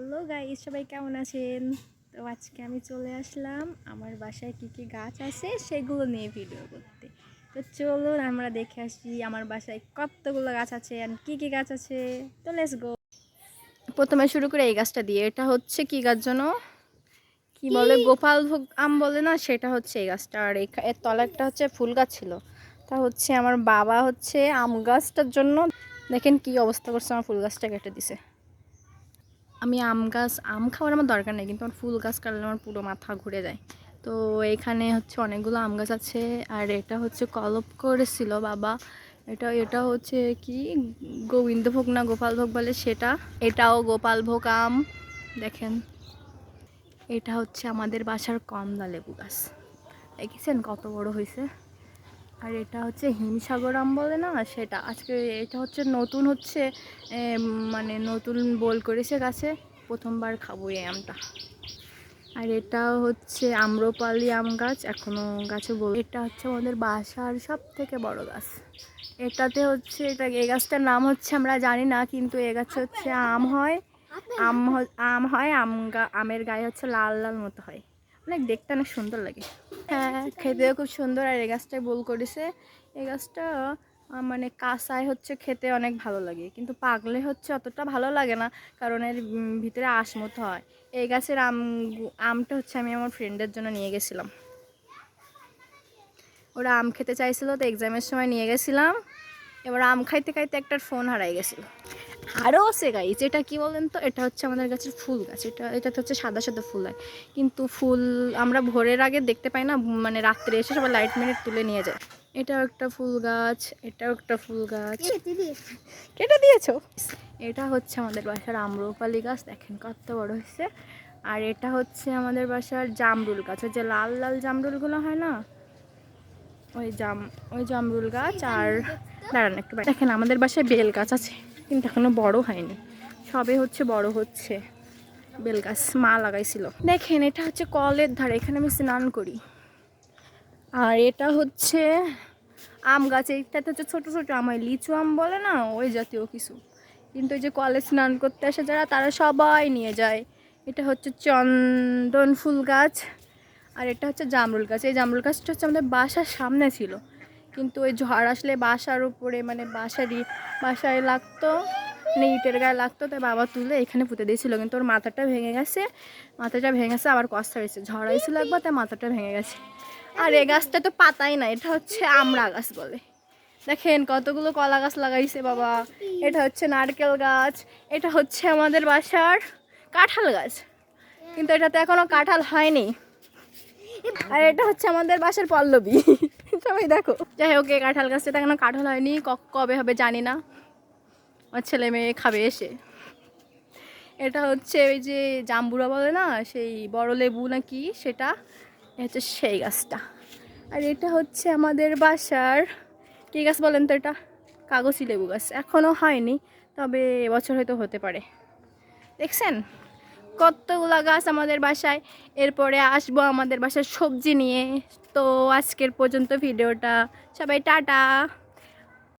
Hello guys সবাই কেমন আছেন? তো আজকে আমি চলে আসলাম আমার বাসায় কি কি গাছ আছে সেগুলো নিয়ে ভিডিও করতে। তো চলুন আমরা দেখে আসি আমার বাসায় কতগুলো গাছ আছে আর কি কি গাছ আছে। তো লেটস গো প্রথমে শুরু করে এই গাছটা দিয়ে। এটা হচ্ছে কি গাছ যেন কি বলে? গোপাল ভোগ আম বলে না? সেটা হচ্ছে এই গাছটা। আর এর তলা একটা হচ্ছে ফুল গাছ ছিল। তা হচ্ছে আমার বাবা হচ্ছে আম গাছটার জন্য দেখেন কি অবস্থা করছে আমার ফুল গাছটা কেটে দিছে। আমি আম গাছ, আম খাওয়ার আমার দরকার নেই, কিন্তু আমার ফুল গাছ কাটলে আমার পুরো মাথা ঘুরে যায়। তো এখানে হচ্ছে অনেকগুলো আম গাছ আছে, আর এটা হচ্ছে কলপ করেছিল বাবা। এটা এটা হচ্ছে কি? গোবিন্দভোগ না গোপালভোগ বলে সেটা? এটাও গোপালভোগ আম। দেখেন, এটা হচ্ছে আমাদের বাসার কমলা লেবু গাছ। দেখেছেন কত বড় হয়েছে? আর এটা হচ্ছে হিমসাগর আম বলে না? সেটা। আজকে এটা হচ্ছে নতুন হচ্ছে মানে নতুন বোল করেছে গাছে। প্রথমবার খাব এই আমটা। আর এটা হচ্ছে আম্রপালি আম গাছ। এখনও গাছে বল এটা হচ্ছে আমাদের বাসার সব থেকে বড় গাছ। এটাতে হচ্ছে, এটা এ গাছটার নাম হচ্ছে আমরা জানি না, কিন্তু এ গাছে হচ্ছে আম হয়। আম আম হয়, আম আমের গায়ে হচ্ছে লাল লাল মতো হয়। অনেক দেখতে অনেক সুন্দর লাগে। হ্যাঁ খেতেও খুব সুন্দর। আর এই গাছটায় বোল করেছে। এই গাছটা মানে কাঁচায় হচ্ছে খেতে অনেক ভালো লাগে। কিন্তু পাগলে হচ্ছে অতটা ভালো লাগে না, কারণ এর ভিতরে আঁশ মতো হয়। এই গাছের আম, আমটা হচ্ছে আমি আমার ফ্রেন্ডের জন্য নিয়ে গেছিলাম। ওরা আম খেতে চাইছিল, তো এক্সামের সময় নিয়ে গেছিলাম। এবার আম খাইতে খাইতে একটা ফোন হারাই গেছিল। আরও আছে গাইজ এটা কি বলেন তো? এটা হচ্ছে আমাদের গাছের ফুল গাছ। এটা এটাতে হচ্ছে সাদা সাদা ফুল হয়। কিন্তু ফুল আমরা ভোরের আগে দেখতে পাই না মানে রাত্রে এসে সবাই লাইট মিনিট তুলে নিয়ে যায়। এটাও একটা ফুল গাছ এটাও একটা ফুল গাছ। কেটে দিয়েছ? এটা হচ্ছে আমাদের বাসার আম্রপালি গাছ দেখেন কত বড় হয়েছে। আর এটা হচ্ছে আমাদের বাসার জামরুল গাছ। ওই যে লাল লাল জামরুলগুলো হয় না? ওই জাম ওই জামরুল গাছ আর দাঁড়ান একটু দেখেন আমাদের বাসায় বেল গাছ আছে। কিন্তু এখনও বড় হয়নি। সবে হচ্ছে বড় হচ্ছে। বেল গাছ, মা লাগাইছিল। দেখেন, এটা হচ্ছে কলের ধারে, এখানে আমি স্নান করি। আর এটা হচ্ছে আম গাছ, এইটাতে হচ্ছে ছোটো ছোটো আম হয়। লিচু আম বলে না, ওই জাতীয় কিছু। কিন্তু ওই যে কলে স্নান করতে আসে যারা, তারা সবাই নিয়ে যায়। এটা হচ্ছে চন্দন ফুল গাছ, আর এটা হচ্ছে জামরুল গাছ। এই জামরুল গাছটা হচ্ছে আমাদের বাসার সামনে ছিল। কিন্তু ওই ঝড় আসলে বাসার উপরে মানে বাসারই, বাসায় লাগতো মানে ইটের গায়ে লাগতো, তাই বাবা তুলে এখানে পুঁতে দিয়েছিল। কিন্তু ওর মাথাটা ভেঙে গেছে, মাথাটা ভেঙে গেছে, আবার কষ্ট হয়েছে। ঝড় হয়েছিল একবার, তাই মাথাটা ভেঙে গেছে। আর এই গাছটা তো পাতাই না, এটা হচ্ছে আমড়া গাছ বলে। দেখেন কতগুলো কলা গাছ লাগাইছে বাবা। এটা হচ্ছে নারকেল গাছ, এটা হচ্ছে আমাদের বাসার কাঁঠাল গাছ। কিন্তু এটাতে এখনও কাঁঠাল হয়নি। আর এটা হচ্ছে আমাদের বাসার পল্লবী। সবাই দেখো। যাই হোক কাঁঠাল গাছটা এখনও কাঁঠাল হয়নি। কবে হবে জানি না। আমার ছেলে মেয়ে খাবে এসে। এটা হচ্ছে ওই যে জাম্বুরা বলে না, সেই বড় লেবু নাকি সেটা? হচ্ছে সেই গাছটা। আর এটা হচ্ছে আমাদের বাসার, কী গাছ বলেন তো এটা? কাগজি লেবু গাছ। এখনও হয়নি, তবে এবছর হয়তো হতে পারে। দেখছেন? কতগুলা গাছ আমাদের বাসায়, এরপরে আসব আমাদের বাসায় সবজি নিয়ে। তো আজকের পর্যন্ত ভিডিওটা, সবাই টাটা।